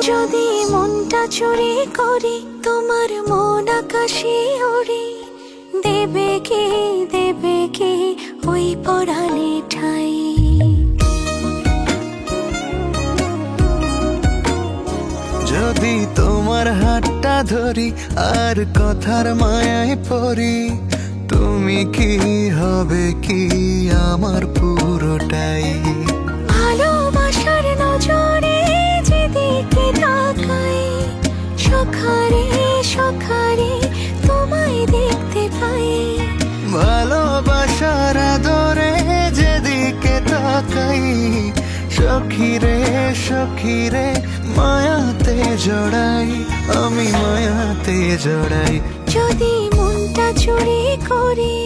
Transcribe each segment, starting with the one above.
যদি মনটা চুরি করি, তোমার মন আকাশে ওড়ে। দেবে কি দেবে কি ওই পরাণে ঠাই? যদি তোমার হাতটা ধরি, আর কথার মায়ায় পড়ি, তুমি কি হবে কি আমার পুরোটাই? সখিরে সখিরে মায়াতে জড়াই আমি মায়াতে জড়াই। যদি মনটা চুরি করি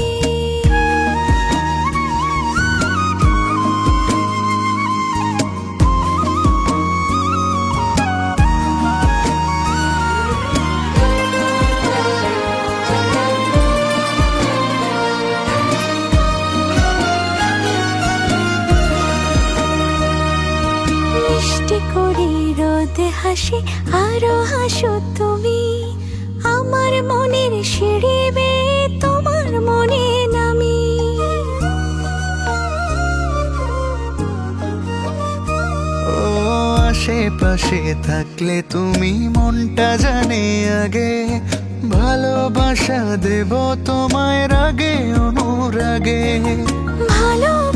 রোদে হাসি আরও হাসো তুমি। আমার মনের সিঁড়ি বেয়ে তোমার মনে নামি। ও আশেপাশে থাকলে তুমি মনটা জানে আগে। ভালোবাসা দেব তোমায় রাগে অনুরাগে। ভালোবাসার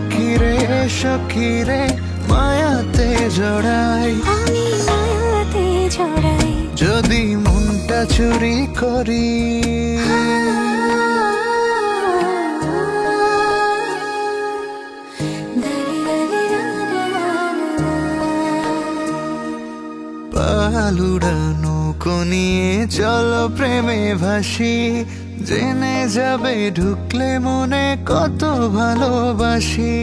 সখিরে সখিরে মায়াতে জড়াই। আমি মায়াতে জড়াই। যদি মনটা চুরি করি। পালুড়ানো নিয়ে চলো প্রেমে ভাসি। জেনে যাবে ঢুকলে মনে কত ভালোবাসি।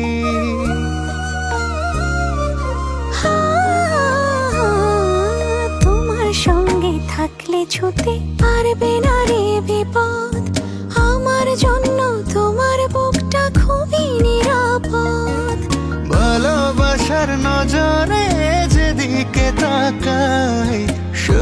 তোমার সঙ্গে থাকলে ছুতে পারবে না রে বিপদ। আমার জন্য তোমার বুকটা খুবই নিরাপদ। ভালোবাসার নজরে যেদিকে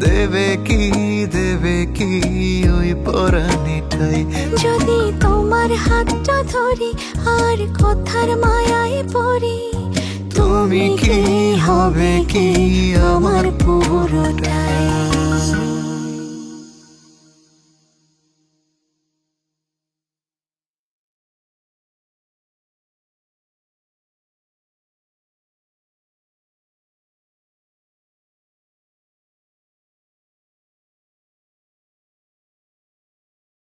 দেবে কি দেবে কি ওই পরাণীটাই যদি তোমার হাতটা ধরি আর কথার মায়ায় পড়ি তুমি কি হবে কি আমার পুরোটাই